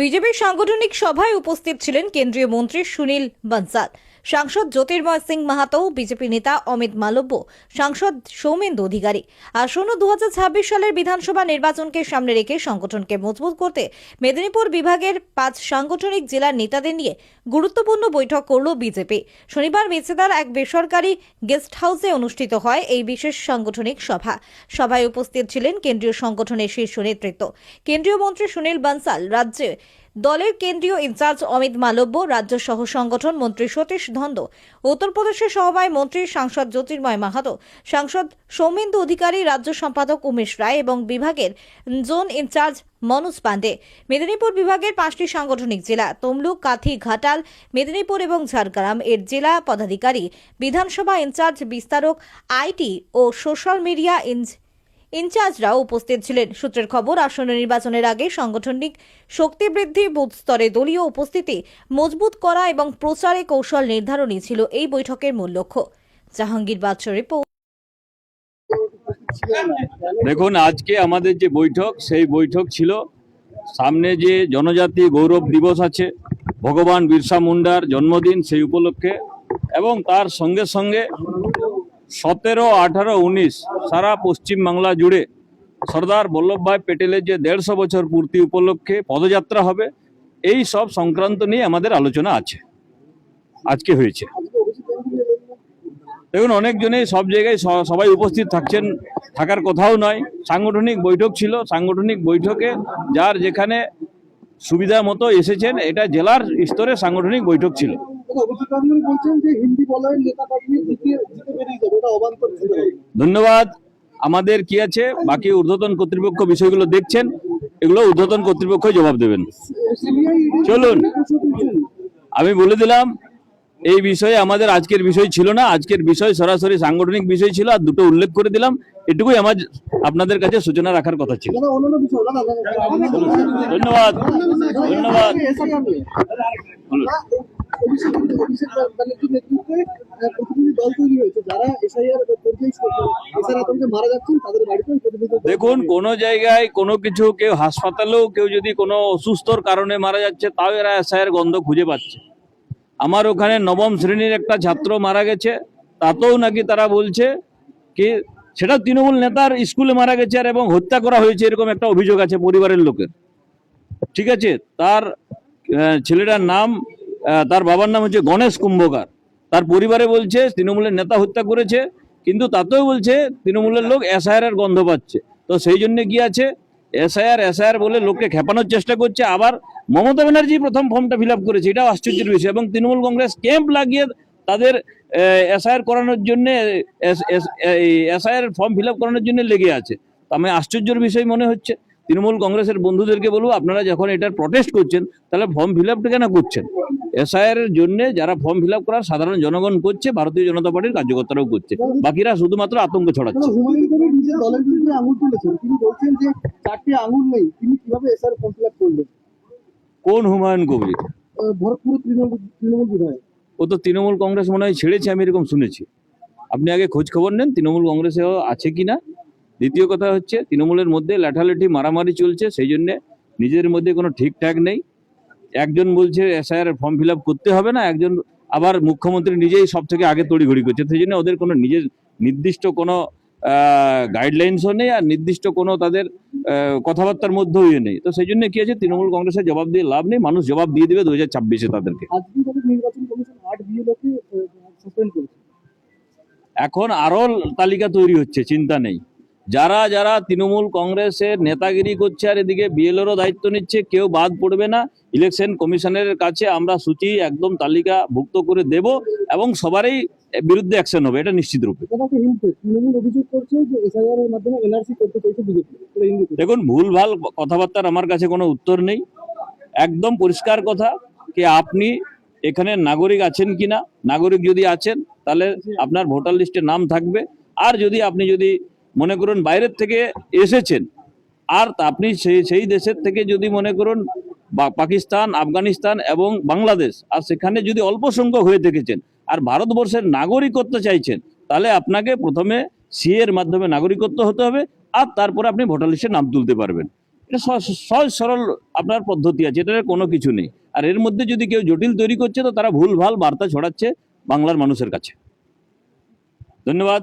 বিজেপির সাংগঠনিক সভায় উপস্থিত ছিলেন কেন্দ্রীয় মন্ত্রী সুনীল বানসাল। সাংসদ জ্যোতির্ময় সিং মাহাতো, বিজেপি নেতা অমিত মালব্য, সাংসদ সৌমেন্দু অধিকারী। আসন্ন দুহাজার ছাব্বিশ সালের বিধানসভা নির্বাচনকে সামনে রেখে সংগঠনকে মজবুত করতে মেদিনীপুর বিভাগের পাঁচ সাংগঠনিক জেলার নেতাদের নিয়ে গুরুত্বপূর্ণ বৈঠক করল বিজেপি। শনিবার মেছেদার এক বেসরকারি গেস্ট হাউসে অনুষ্ঠিত হয় এই বিশেষ সাংগঠনিক সভা। সভায় উপস্থিত ছিলেন কেন্দ্রীয় সংগঠনের শীর্ষ নেতৃত্ব। কেন্দ্রীয় মন্ত্রী সুনীল বানসাল, রাজ্যে দলের কেন্দ্রীয় ইনচার্জ অমিত মালব্য, রাজ্য সহ সংগঠন মন্ত্রী সতীশ ধন্দ, উত্তরপ্রদেশের সহবায় মন্ত্রী সাংসদ জ্যোতির্ময় মাহাতো, সাংসদ সৌমেন্দু অধিকারী, রাজ্য সম্পাদক উমেশ রায় এবং বিভাগের zone in charge Manoj Pandey. Medinipur বিভাগের পাঁচটি সাংগঠনিক জেলা তমলুক, কাথি, ঘাটাল, মেদিনীপুর এবং ঝাড়গ্রাম এর জেলা পদাধিকারী, বিধানসভা ইনচার্জ, বিস্তারক, আইটি ও সোশ্যাল মিডিয়া ইনচ ইনচার্জরাও উপস্থিত ছিলেন। সূত্রের খবর, আসন্ন নির্বাচনের আগে সাংগঠনিক শক্তি বৃদ্ধি বুথ স্তরে দলীয় উপস্থিতি মজবুত করা এবং প্রচারে কৌশল নির্ধারণই ছিল। এই বৈঠকের মূল লক্ষ্য। জাহাঙ্গীর বাদশাহ রিপোর্ট। দেখুন, আজকে আমাদের যে বৈঠক, সেই বৈঠক ছিল সামনে যে জনজাতি গৌরব দিবস আছে, ভগবান বিরসা মুন্ডার জন্মদিন সেই উপলক্ষে এবং তার সঙ্গে সঙ্গে সতেরো, আঠারো, উনিশ সারা পশ্চিম বাংলা জুড়ে সর্দার বল্লভভাই প্যাটেলের যে দেড়শো বছর পূর্তি উপলক্ষে পদযাত্রা হবে, এই সব সংক্রান্ত নিয়ে আমাদের আলোচনা আছে, আজকে হয়েছে। দেখুন, অনেকজনেই সব জায়গায় সবাই উপস্থিত থাকছেন, থাকার কথাও নয়। সাংগঠনিক বৈঠক ছিল, সাংগঠনিক বৈঠকে যার যেখানে সুবিধা মতো এসেছেন, এটা জেলার স্তরে সাংগঠনিক বৈঠক ছিল। ধন্যবাদ আমাদের কি আছে বাকি ঊর্ধ্বতন কর্তৃপক্ষ বিষয়গুলো দেখছেন, এগুলো ঊর্ধ্বতন কর্তৃপক্ষ জবাব দেবেন চলুন। আমি বলে দিলাম এই বিষয়ে আমাদের আজকের বিষয় ছিল না। আজকের বিষয় সরাসরি সাংগঠনিক বিষয় ছিল, আর দুটো উল্লেখ করে দিলাম। এটুকুই আমার আপনাদের কাছে সূচনা রাখার কথা ছিল। ধন্যবাদ। ধন্যবাদ। দেখুন, কোন জায়গায় কোনো কিছু কেউ হাসপাতালেও কেউ যদি কোনো অসুস্থর কারণে মারা যাচ্ছে, তাও এরা এসআইয়ের গন্ধ খুঁজে পাচ্ছে। আমার ওখানে নবম শ্রেণির একটা ছাত্র মারা গেছে, তাতেও নাকি তারা বলছে কি সেটা তৃণমূল নেতার স্কুলে মারা গেছে আর এবং হত্যা করা হয়েছে এরকম একটা অভিযোগ আছে পরিবারের লোকের। ঠিক আছে? তার ছেলেটার নাম তার বাবার নাম হচ্ছে গণেশ কুম্ভকার। তার পরিবারে বলছে তৃণমূলের নেতা হত্যা করেছে, কিন্তু তাতেও বলছে তৃণমূলের লোক এসআইআর গন্ধ পাচ্ছে। তো সেই জন্য কি আছে? এসআইআর এসআইআর বলে লোককে খেপানোর চেষ্টা করছে, আবার মমতা ব্যানার্জি প্রথম ফর্মটা ফিল করেছে, এটাও আশ্চর্যের বিষয়। এবং তৃণমূল কংগ্রেস ক্যাম্প লাগিয়ে তাদের এসআইআর করানোর জন্য এসআইআর ফর্ম ফিল করানোর জন্য লেগে আছে। আমি আশ্চর্যের বিষয় মনে হচ্ছে। তৃণমূল কংগ্রেসের বন্ধুদেরকে বলব, আপনারা যখন এটার প্রটেস্ট করছেন, তাহলে ফর্ম ফিল আপটা কেন করছেন? এসআইআর এর জন্য যারা ফর্ম ফিল আপ করার সাধারণ জনগণ করছে, ভারতীয় জনতা পার্টির কার্যকর্তারাও করছে। বাকিরা শুধুমাত্র আতঙ্ক ছড়াচ্ছে। তিনি বলছেন যে চারটি আঙুল নেই। তিনি কীভাবে ফর্ম ফিল করলেন? কোন হুমায়ুন কবির ভরতপুর তৃণমূল তৃণমূল বিধায়ক। ও তো তৃণমূল কংগ্রেস মনে হয় ছেড়েছে আমি এরকম শুনেছি। আপনি আগে খোঁজ খবর নেন তৃণমূল কংগ্রেসে আছে কি না? দ্বিতীয় কথা হচ্ছে তৃণমূলের মধ্যে লাঠালাঠি মারামারি চলছে সেই জন্যে নিজের মধ্যে কোনো ঠিকঠাক নেই। একজন বলছে এসআইআর ফর্ম ফিল আপ করতে হবে না একজন আবার মুখ্যমন্ত্রী নিজেই সব থেকে আগে তড়িঘড়ি করছে। সেই জন্য ওদের কোনো নিজের নির্দিষ্ট কোনো গাইডলাইন্সও নেই আর নির্দিষ্ট কোনো তাদের কথাবার্তার মধ্যেও ইয়ে নেই। তো সেই জন্য কি আছে তৃণমূল কংগ্রেসের জবাব দিয়ে লাভ নেই মানুষ জবাব দিয়ে দেবে দু হাজার ছাব্বিশে তাদেরকে। এখন আরও তালিকা তৈরি হচ্ছে চিন্তা নেই। যারা যারা তৃণমূল কংগ্রেসের নেতাগিরি করছে আর এদিকে বিএলওরও দায়িত্ব নিচ্ছে কেউ বাদ পড়বে না। ইলেকশন কমিশনের কাছে আমরা সূচি একদম তালিকা ভুক্ত করে দেব এবং সবারই বিরুদ্ধে অ্যাকশন হবে এটা নিশ্চিত রূপে। দেখুন ভুলভাল কথাবার্তার আমার কাছে কোনো উত্তর নেই। একদম পরিষ্কার কথা কি আপনি এখানে নাগরিক আছেন কিনা? নাগরিক যদি আছেন তাহলে আপনার ভোটার লিস্টে নাম থাকবে। আর যদি আপনি যদি মনে করুন বাইরের থেকে এসেছেন আর আপনি সেই সেই দেশের থেকে যদি মনে করুন পাকিস্তান আফগানিস্তান এবং বাংলাদেশ আর সেখানে যদি অল্প সংখ্যক হয়ে থেকেছেন আর ভারতবর্ষের নাগরিকত্ব চাইছেন, তাহলে আপনাকে প্রথমে সি এর মাধ্যমে নাগরিকত্ব হতে হবে, আর তারপরে আপনি ভোটার লিস্টে নাম তুলতে পারবেন। এটা সহজ- সরল আপনার পদ্ধতি আছে এটার কোনো কিছু নেই। আর এর মধ্যে যদি কেউ জটিল তৈরি করছে, তো তারা ভুল ভালো বার্তা ছড়াচ্ছে বাংলার মানুষের কাছে। ধন্যবাদ।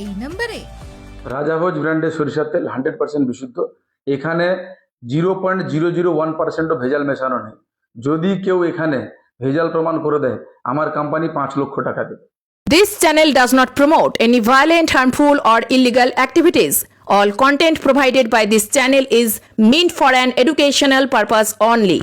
এই নম্বরে রাজাভোজ ব্র্যান্ডের সরিষার তেল হান্ড্রেড পার্সেন্ট বিশুদ্ধ এখানে zero point zero zero one পার্সেন্টও ভেজাল মেশানো নেই যদি কেউ এখানে ভেজাল প্রমাণ করে দেয় আমার কোম্পানি পাঁচ লক্ষ টাকা দেবে This channel does not promote any violent, harmful, or illegal activities. All content provided by this channel is meant for an educational purpose only.